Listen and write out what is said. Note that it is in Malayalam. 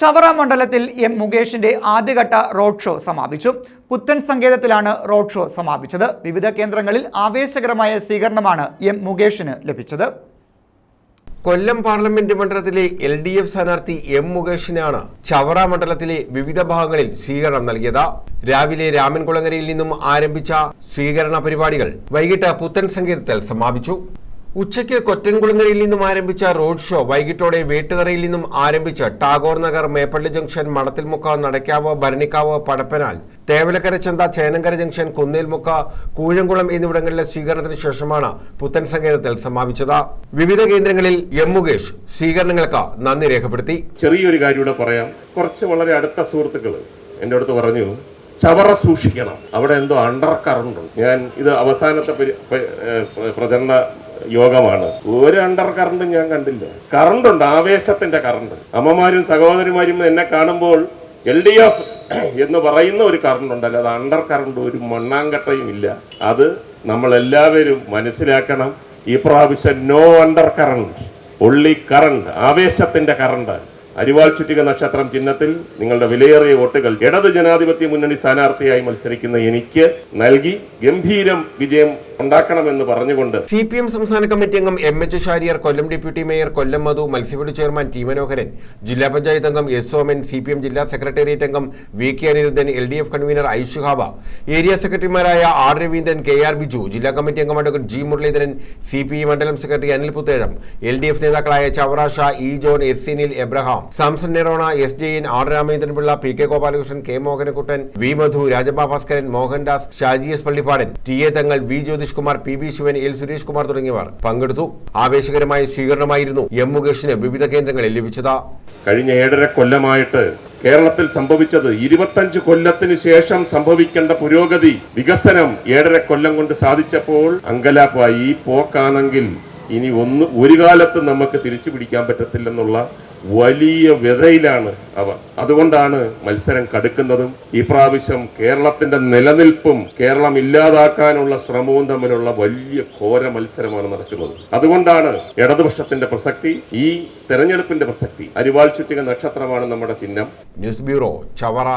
ചവറ മണ്ഡലത്തിൽ എം മുകേഷിന്റെ ആദ്യഘട്ട റോഡ് ഷോ സമാപിച്ചു. പുത്തൻ സങ്കേതത്തിലാണ് റോഡ് ഷോ സമാപിച്ചത്. വിവിധ കേന്ദ്രങ്ങളിൽ ആവേശകരമായ സ്വീകരണമാണ് എം മുകേഷിന് ലഭിച്ചത്. കൊല്ലം പാർലമെന്റ് മണ്ഡലത്തിലെ എൽ ഡി എഫ് സ്ഥാനാർത്ഥി എം മുകേഷിനാണ് ചവറ മണ്ഡലത്തിലെ വിവിധ ഭാഗങ്ങളിൽ സ്വീകരണം നൽകിയത്. രാവിലെ രാമൻകുളങ്ങരയിൽ നിന്നും ആരംഭിച്ച സ്വീകരണ പരിപാടികൾ വൈകിട്ട് പുത്തൻ സങ്കേതത്തിൽ സമാപിച്ചു. ഉച്ചയ്ക്ക് കൊറ്റൻകുളങ്ങരയിൽ നിന്നും ആരംഭിച്ച റോഡ് ഷോ വൈകിട്ടോടെ വേട്ടുതറയിൽ നിന്നും ആരംഭിച്ച് ടാഗോർ നഗർ മേപ്പള്ളി ജംഗ്ഷൻ മണത്തിൽമുക്ക നടക്കാവ് ഭരണിക്കാവ് പടപ്പനാൽ തേവലക്കര ചന്ത ചേനങ്കര ജംഗ്ഷൻ കുന്നേൽമുക്ക കൂഴംകുളം എന്നിവിടങ്ങളിലെ സ്വീകരണത്തിന് ശേഷമാണ് പുത്തൻ സങ്കേതത്തിൽ സമാപിച്ചത്. വിവിധ കേന്ദ്രങ്ങളിൽ എം മുകേഷ് സ്വീകരണങ്ങൾക്ക് നന്ദി രേഖപ്പെടുത്തി. ചെറിയൊരു കാര്യം പറയാം. കുറച്ച് വളരെ അടുത്ത സുഹൃത്തുക്കൾ എന്റെ അടുത്ത് പറഞ്ഞു ചവറ സൂക്ഷിക്കണം. അവിടെ എന്തോ അണ്ടർ കറണ്ട് ഞാൻ ഇത് അവസാനത്തെ പരി- പ്രചരണ യോഗമാണ്. ഒരു അണ്ടർ കറണ്ടും ഞാൻ കണ്ടില്ല. കറണ്ട് ഉണ്ട് ആവേശത്തിന്റെ കറണ്ട് അമ്മമാരും സഹോദരിമാരും എന്നെ കാണുമ്പോൾ എൽ ഡി എഫ് എന്ന് പറയുന്ന ഒരു കറണ്ട് ഉണ്ടല്ലോ അത് അണ്ടർ കറണ്ട് ഒരു മണ്ണാങ്കട്ടയും ഇല്ല. അത് നമ്മളെല്ലാവരും മനസ്സിലാക്കണം. ഈ പ്രാവശ്യം no under current only current ആവേശത്തിന്റെ കറണ്ട് അരിവാൾ ചുറ്റിക നക്ഷത്രം ചിഹ്നത്തിൽ നിങ്ങളുടെ വിലയേറിയ വോട്ടുകൾ ഇടത് ജനാധിപത്യ മുന്നണി സ്ഥാനാർത്ഥിയായി മത്സരിക്കുന്ന എനിക്ക് നൽകി ഗംഭീരം വിജയം ഉണ്ടാക്കണമെന്ന് പറഞ്ഞുകൊണ്ട് സി പി എം സംസ്ഥാന കമ്മിറ്റി അംഗം M H Shariyar Kollam deputy mayor Kollam Madhu മത്സ്യബോർഡ് chairman T Manoharan ജില്ലാ പഞ്ചായത്ത് അംഗം S Soman C P M ജില്ലാ സെക്രട്ടേറിയറ്റ് അംഗം V K Aniruddhan L D F convener Aishu ഹാബ ഏരിയ സെക്രട്ടറിമാരായ R Raveendran K R Biju ജില്ലാ കമ്മിറ്റി അംഗം advocate G Muraleedharan C P മണ്ഡലം secretary Anil Puthezham L D F നേതാക്കളായ Chavara Shah E John S Sinil Abraham Samson നെറോണ S J N R Ramachandranpillai P K Gopalakrishnan K Mohanakuttan V Madhu രാജബാ Bhaskaran Mohandas Shaji S Pallipadan T A Thangal V Jyothish Kumar P B Sivan L Suresh Kumar തുടങ്ങിയവർ പങ്കെടുത്തു. ആവേശകരമായ സ്വീകരണമായിരുന്നു എം മുകേഷിന് വിവിധ കേന്ദ്രങ്ങളിൽ ലഭിച്ചത്. കഴിഞ്ഞ ഏഴര കൊല്ലമായിട്ട് കേരളത്തിൽ സംഭവിച്ചത് ഇരുപത്തഞ്ച് കൊല്ലത്തിന് ശേഷം സംഭവിക്കേണ്ട പുരോഗതി വികസനം ഏഴര കൊല്ലം കൊണ്ട് സാധിച്ചപ്പോൾ അങ്കലാപ്പായി പോക്കാണെങ്കിൽ ഇനി ഒന്ന് ഒരു കാലത്ത് നമുക്ക് തിരിച്ചു പിടിക്കാൻ പറ്റത്തില്ലെന്നുള്ള വലിയ വിതയിലാണ് അവർ അതുകൊണ്ടാണ് മത്സരം കടുക്കുന്നതും ഈ പ്രാവശ്യം കേരളത്തിന്റെ നിലനിൽപ്പും കേരളം ഇല്ലാതാക്കാനുള്ള ശ്രമവും തമ്മിലുള്ള വലിയ ഘോര മത്സരമാണ് നടക്കുന്നത്. അതുകൊണ്ടാണ് ഇടതുപക്ഷത്തിന്റെ പ്രസക്തി ഈ തെരഞ്ഞെടുപ്പിന്റെ പ്രസക്തി. അരിവാൾ ചുറ്റിക നക്ഷത്രമാണ് നമ്മുടെ ചിഹ്നം. News bureau Chavara.